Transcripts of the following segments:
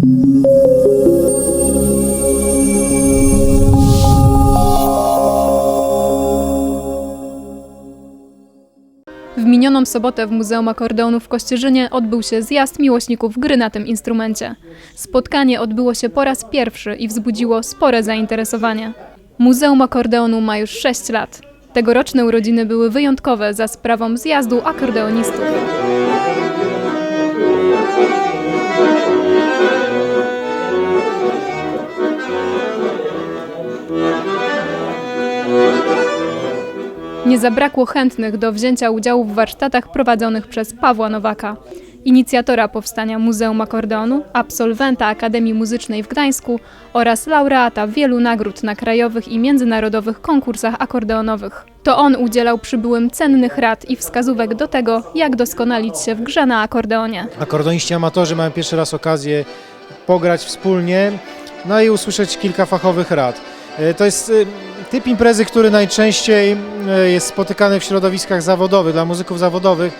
W minioną sobotę w Muzeum Akordeonu w Kościerzynie odbył się zjazd miłośników gry na tym instrumencie. Spotkanie odbyło się po raz pierwszy i wzbudziło spore zainteresowanie. Muzeum Akordeonu ma już 6 lat. Tegoroczne urodziny były wyjątkowe za sprawą zjazdu akordeonistów. Nie zabrakło chętnych do wzięcia udziału w warsztatach prowadzonych przez Pawła Nowaka, inicjatora powstania Muzeum Akordeonu, absolwenta Akademii Muzycznej w Gdańsku oraz laureata wielu nagród na krajowych i międzynarodowych konkursach akordeonowych. To on udzielał przybyłym cennych rad i wskazówek do tego, jak doskonalić się w grze na akordeonie. Akordoniści amatorzy mają pierwszy raz okazję pograć wspólnie, no i usłyszeć kilka fachowych rad. E, To jest e, typ imprezy, który najczęściej e, jest spotykany w środowiskach zawodowych, dla muzyków zawodowych,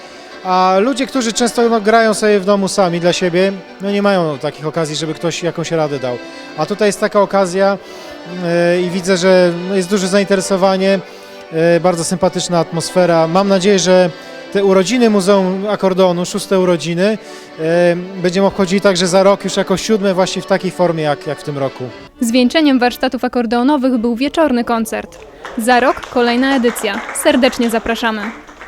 a ludzie, którzy często no, grają sobie w domu sami dla siebie, no nie mają takich okazji, żeby ktoś jakąś radę dał. A tutaj jest taka okazja e, i widzę, że jest duże zainteresowanie, e, bardzo sympatyczna atmosfera. Mam nadzieję, że te urodziny Muzeum Akordeonu, szóste urodziny, e, będziemy obchodzili także za rok już jako siódme właśnie w takiej formie jak, jak w tym roku. Zwieńczeniem warsztatów akordeonowych był wieczorny koncert. Za rok kolejna edycja. Serdecznie zapraszamy.